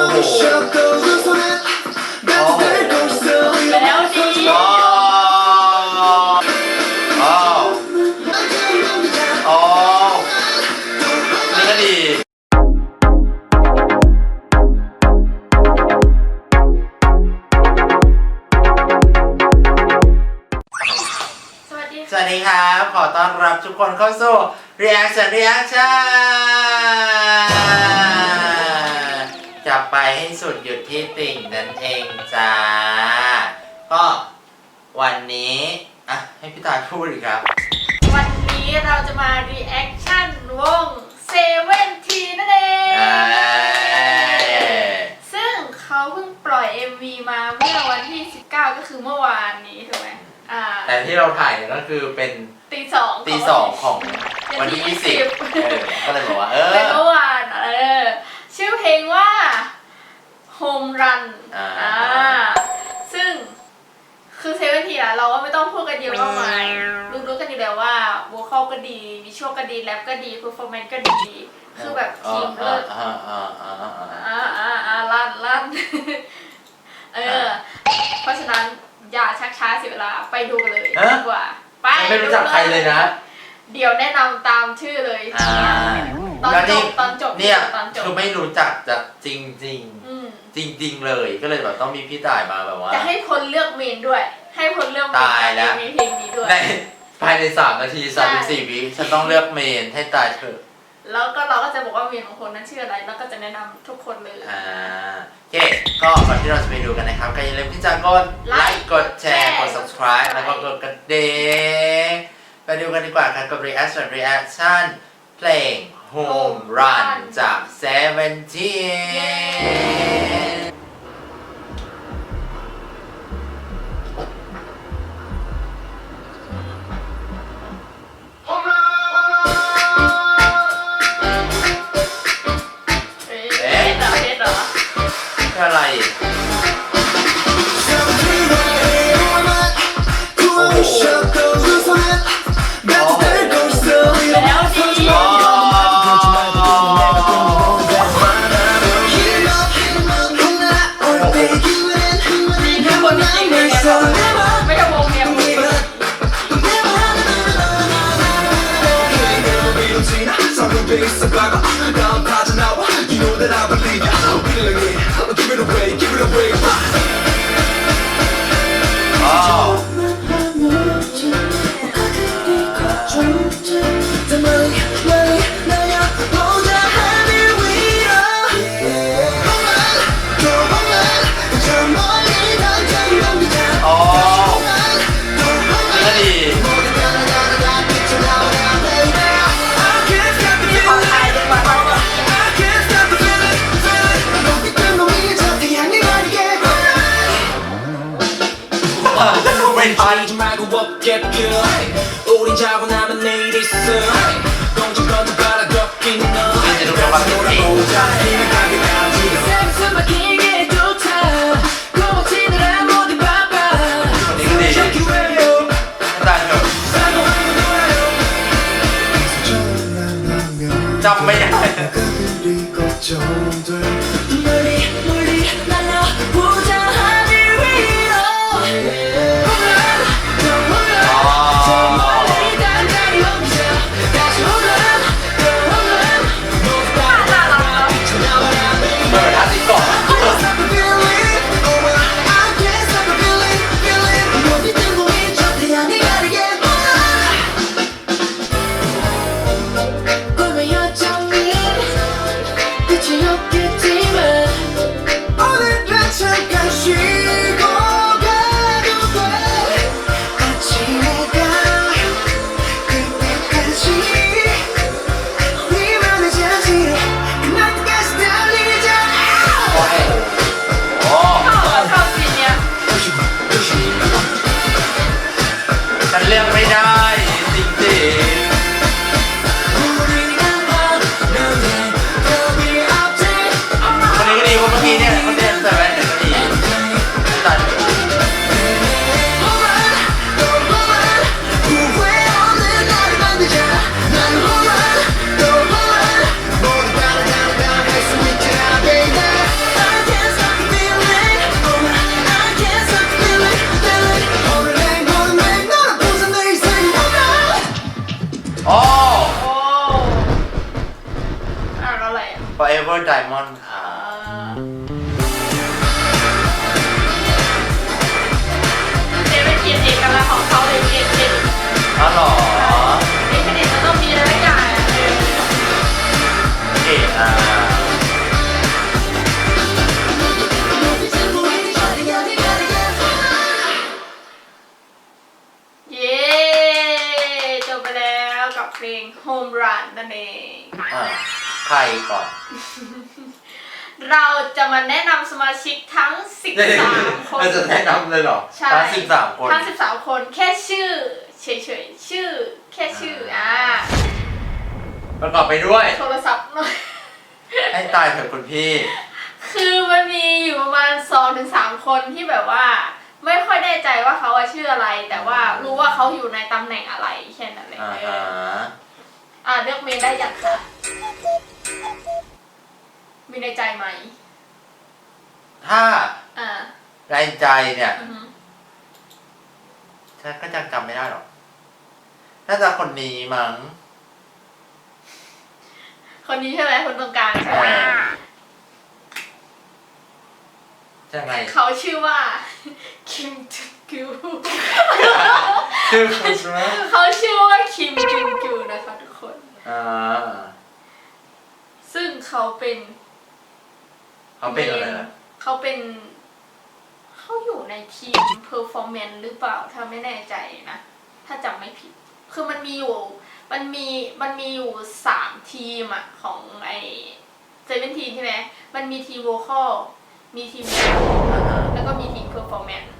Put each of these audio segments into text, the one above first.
แล้วดีอ๋ออ๋ออ๋อนี่ก็ดีสวัสดีสวัสดีครับ ขอต้อนรับทุกคนเข้าสู่ Reaction Reaction จะไปให้สุดหยุดที่ติ่งนั่นเองจ้า ก็วันนี้ อะ ให้พี่ตายพูดอีกครับ วันนี้เราจะมา reaction วงเซเว่นทีนั่นเองอ่าซึ่งเขาเพิ่งปล่อย MV มาเมื่อวันที่ 19 ก็คือเมื่อวานนี้ถูกไหมอ่าแต่ที่เราถ่ายเนี่ยก็คือเป็นตีสองตีสองของวันที่ยี่ยี่สิสิบบเออก็เลยบอกว่า เอเป็นอเมื่อวานเออ ชื่อเพลงว่า Home Run อ่าซึ่งคือเซเว่นทีอะเราก็ไม่ต้องพูดกันเยอะมากมายรู้รู้ๆกันอยู่แล้วว่าโวคอลก็ดีวิชวลก็ดีแรปก็ดีเพอร์ฟอร์แมนซ์ก็ดี คือแบบทีมเลิศ อ่าอ่าอ่าอ่าอ่าอ่าอ่าอ่าลั่นลั่น เออ เพราะฉะนั้นอย่าชักช้าเสียเวลาไปดูกันเลยดีกว่า ไปไม่รู้จักใครเลยนะ เดี๋ยวแนะนำตามชื่อเลยอ่า ตอนแล้วจนี่บตอนจบเนี่ยตอนจบคือไม่รู้จักจากจริงจริงอืมๆจริงจริง ๆ เลยก็เลยแบบต้องมีพี่ต่ายมาแบบว่า จะให้พลเลือกเมนด้วย ให้พลเลือกเมนตายแล้ว มีเพลงนี้ด้วย ในภายในสามนาทีสามสิบสี่วิฉันต้องเลือกเมนให้ตายเถอะแล้วก็เราก็จะบอกว่าเมนของคนนั้นชื่ออะไร แล้วก็จะแนะนำทุกคนเลย อ่าโอเคก็ก่อนที่เราจะไปดูกันนะครับก็อย่าลืมที่จะกดไลค์กดแชร์กด subscribe แล้วก็กดกระดิ่งไปดูกันดีกว่าครับกับ reaction reaction เพลง Home Run จาก Seventeen Instagram'a 없게끔. 우린 자고 나면 내일 있어 공중 건너 바라 걷긴 너. 돌아보자 힘을 가게 가지 짬매야 มอนด์ค่ะเซเว่นทีนเอกลักษณ์ของเขาเลยเอ็นเอ็นอ๋อเหรอเอ็นเอ็นมันต้องมีอะไรสักอย่างอะเออเก๋อะเย้จบไปแล้วกับเพลง Home Run นั่นเอง อะ ใครก่อน เราจะมาแนะนำสมาชิกทั้ง 13 คน เราจะแนะนำเลยเหรอใช่ ทั้งสิบสามคน ทั้ง 13 คนแค่ชื่อเฉยๆชื่อ แค่ชื่ออ่าประกอบไปด้วย โทรศัพท์หน่อย ให้ตายเถอะคุณพี่ คือมันมีอยู่ประมาณ2-3ถึง3คนที่แบบว่า ไม่ค่อยแน่ใจว่าเขาอะชื่ออะไร แต่ว่ารู้ว่าเขาอยู่ในตำแหน่งอะไรแค่นั้นเลยอ่าเอฮะออ่าเลือกเมนได้ยังคะ มีในใจไหม ถ้าอ่าแรงใจเนี่ยอือฮึฉันก็ยังจำไม่ได้หรอกน่าจะคนนี้มั้งคนนี้ใช่ไหมคนตรงกลางใช่ไหมใช่ไหมเขาชื่อว่า คิมจุนกิวชื่อคุณใช่ไหมเขาชื่อว่าคิมจุนกิวนะคะทุกคน อ่าซึ่งเขาเป็น เขาเป็นอะไรนะเขาเป็น เขาอยู่ในทีม performance หรือเปล่า ถ้าไม่แน่ใจนะ ถ้าจำไม่ผิด คือมันมีอยู่ มันมี มันมีอยู่สามทีมอะของไอเซเว่นทีใช่ไหม มันมีทีม vocal มีทีมอ่าฮะแล้วก็มีทีม performance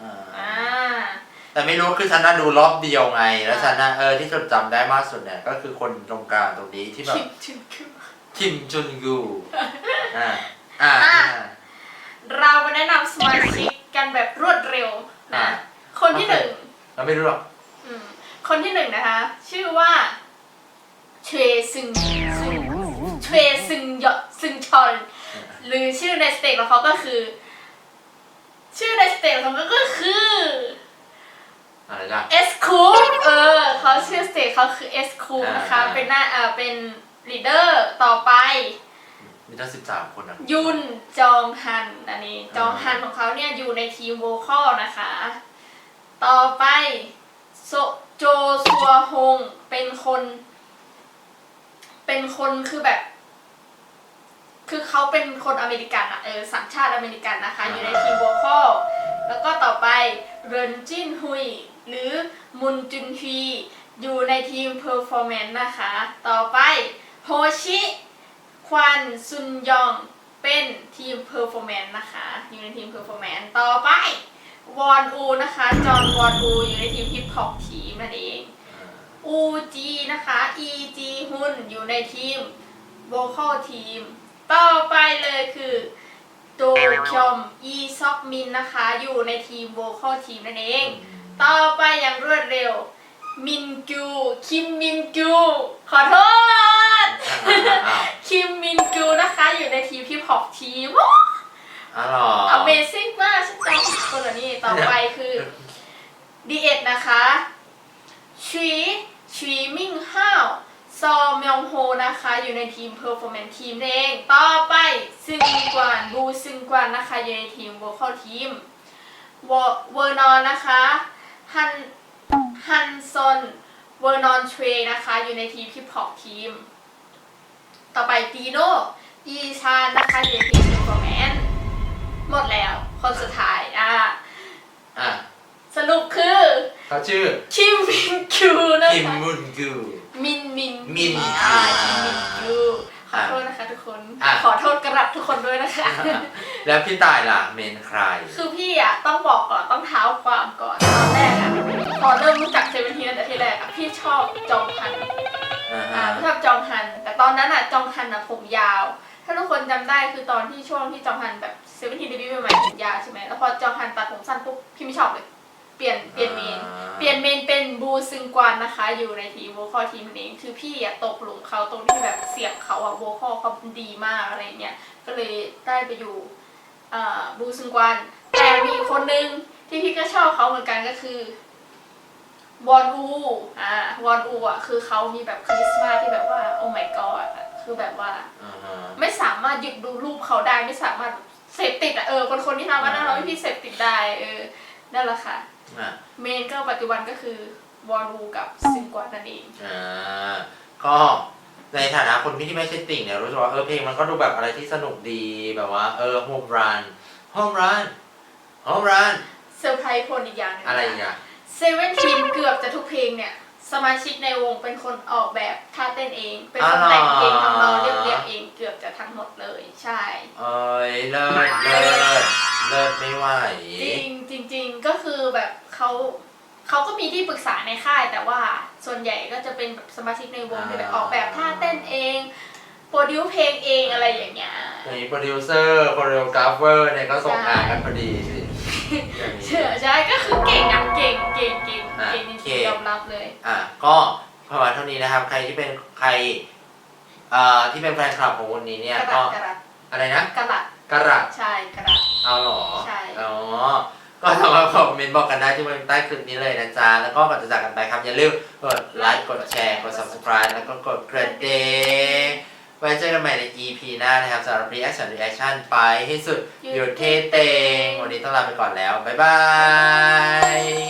อ่าอ่าแต่ไม่รู้คือฉันน่ะดูรอบเดียวไง แล้วอ่าฉันน่ะเออที่จดจำได้มากสุดเนี่ย ก็คือคนตรงกลางตรงนี้ที่แบบคิมจุนกิวคิมจุนยูอ่า อ่าอะอ่าเรามาแนะนำสมาชิกกันแบบรวดเร็วอ่านะคนที่หนึ่งเราไม่รู้หรอกอืมคนที่หนึ่งนะคะ ชื่อว่าเชซึงซึงเชซึงยอซึงชอน หรือชื่อในสเตจของเขาก็คือ ชื่อในสเตจของเขาก็คืออะไรล่ะเอสคูเออเขาชื่อสเตจเขาคือเอสคูนะคะ อ่า เป็นหน้าเออเป็นลีดเดอร์ต่อไป มีทั้งสิบสามคนนะยุนจองฮันอันนี้จองฮันของเขาเนี่ยอยู่ในทีมโวคอลนะคะ ต่อไปโซโจซัวฮงเป็นคน เป็นคนคือแบบ คือเขาเป็นคนอเมริกันอะเออสัญชาติอเมริกันนะคะ อยู่ในทีมโวคอลแล้วก็ต่อไปเรนจินฮุยหรือมุนจุนฮีอยู่ในทีมเพอร์ฟอร์แมนซ์นะคะ ต่อไปโฮชิ ควันซุนยองเป็นทีมเพอร์ฟอร์แมนซ์นะคะ อยู่ในทีมเพอร์ฟอร์แมนซ์ต่อไปวอนอูนะคะ จอห์นวอนอูอยู่ในทีมฮิปฮอปทีมนั่นเองอูจีนะคะอีจีฮุนอยู่ในทีมโวคอลทีมต่อไปเลยคือโดคยอมอีซอกมินนะคะ อยู่ในทีมโวคอลทีมนั่นเอง ต่อไปอย่างรวดเร็ว มินกูคิมมินกูขอโทษอ้าว คิมมินกูนะคะ อยู่ในทีมฮิปฮอปทีมอ้าวเหรอ Amazing มากฉันจำผิดคนเหรอนี่ต่อไปคือดีเอ็ดนะคะชีชีมิงห้าวซอมยองโฮนะคะ อยู่ในทีม Performance ทีมนั่นเองต่อไปซึงกวานบูซึงกวานนะคะ อยู่ในทีม Vocal ทีมวอเวอร์นอนนะคะฮันฮันซอนเวอร์นอนเทรนะคะ อยู่ในทีมฮิปฮอปทีม ต่อไปดีโนอีชานนะคะอยู่ในทีม Performance หมดแล้ว คนสุดท้ายอะอะสรุปคือเขาชื่อคิมมินคิวนะคิมคะมุนกู มินมินมินอ่าคิมมินคิวขอโทษนะคะทุกคน อะ ขอโทษกระดับทุกคนด้วยนะคะ แล้วพี่ตายล่ะเมนใคร คือพี่อะต้องบอกก่อนต้องเท้าความก่อนตอนแรกอะพอเริ่มรู้จักเซเว่นทีตั้งแต่ที่แรกอะพี่ชอบจองฮัน อ่าอ่าฮะพี่ชอบจองฮัน แต่ตอนนั้นอะจองฮันอะผมยาว ถ้าทุกคนจำได้คือตอนที่ช่วงที่จองฮันแบบเซเว่นทีเดบิวต์ใหม่ๆผมยาวใช่ไหมแล้วพอจองฮันตัดผมสั้นปุ๊บพี่ไม่ชอบเลย เปลี่ยนเปลี่ยนเมน เปลี่ยนเมนเป็นบูซึงกวานนะคะ อยู่ในทีมโวคอลทีมนั่นเองคือพี่อะตกหลุมเขาตรงที่แบบเสียงเขาอะโวคอลเขาดีมากอะไรเงี้ยก็เลยได้ไปอยู่อ่าบูซึงกวานแต่มีอีกคนนึงที่พี่ก็ชอบเขาเหมือนกันก็คือ วอนอูอ่าวอนอูอะคือเขามีแบบคาริสมาที่แบบว่า โอ้ my god อะคืคือแบบว่า อ่าฮะไม่สามารถหยุดดูรูปเขาได้ไม่สามารถเสพติดอะเออคนคนที่ทำว่าน่าเราพี่เสพติดได้เออนั่นแหละค่ะ อะเมนก็ปัจจุบันก็คือวอลูกับซิงกวานั่นเอง อ่าก็ในฐานะคนที่ไม่ใช่ติ่งเนี่ยรู้สึกว่าเออเพลงมันก็ดูแบบอะไรที่สนุกดีแบบว่า เออโฮมรันโฮมรันโฮมรันเซอร์ไพรส์คนอีกอย่างหนึงอะไรอีกอะ เซเว่นทีมเกือบจะทุกเพลงเนี่ย สมาชิกในวงเป็นคนออกแบบท่าเต้นเอง เป็นคนแต่งเพลงทำนองเรียบเรียบเองเกือบจะทั้งหมดเลย ใช่ เอ้ยเลิศเลิศเลิศไม่ไหว จริงจริงๆก็คือแบบเขาเขาก็มีที่ปรึกษาในค่าย แต่ว่าส่วนใหญ่ก็จะเป็นแบบสมาชิกในวงที่แบบออกแบบท่าเต้นเองโปรดิวเพลงเองอะไรอย่างเงี้ยมีโปรดิวเซอร์โคเรโอกราฟเวอร์เนี่ยก็ส่งงานกันพอดี สิอย่างนี้เชื่อใช่ก็คือเก่งอะเก่งเก่งเก่งอะเก่งจโอเคริงๆยอมรับเลย อะก็ประมาณเท่านี้นะครับ ใครที่เป็นใครเอ่อที่เป็นแฟนคลับของวันนี้เนี่ยกระก็ดัดกระดัดอะไรนะกระดัดกระดัดใช่กระดัดเอาเหรอใช่ อ๋อก็สามารถคอมเมนต์บอกกันได้ที่บนใต้คลิปนี้เลยนะจ๊ะแล้วก็ก่อนจะจากกันไปครับอย่าลืมกดไลค์กดแชร์กด subscribe แล้วก็กดกระดิ่ง ไว้เจอกันใหม่ใน EP หน้านะครับสำหรับ reaction reaction ไปให้สุดอยู่ที่เตง วันนี้ต้องลาไปก่อนแล้ว บ๊ายบาย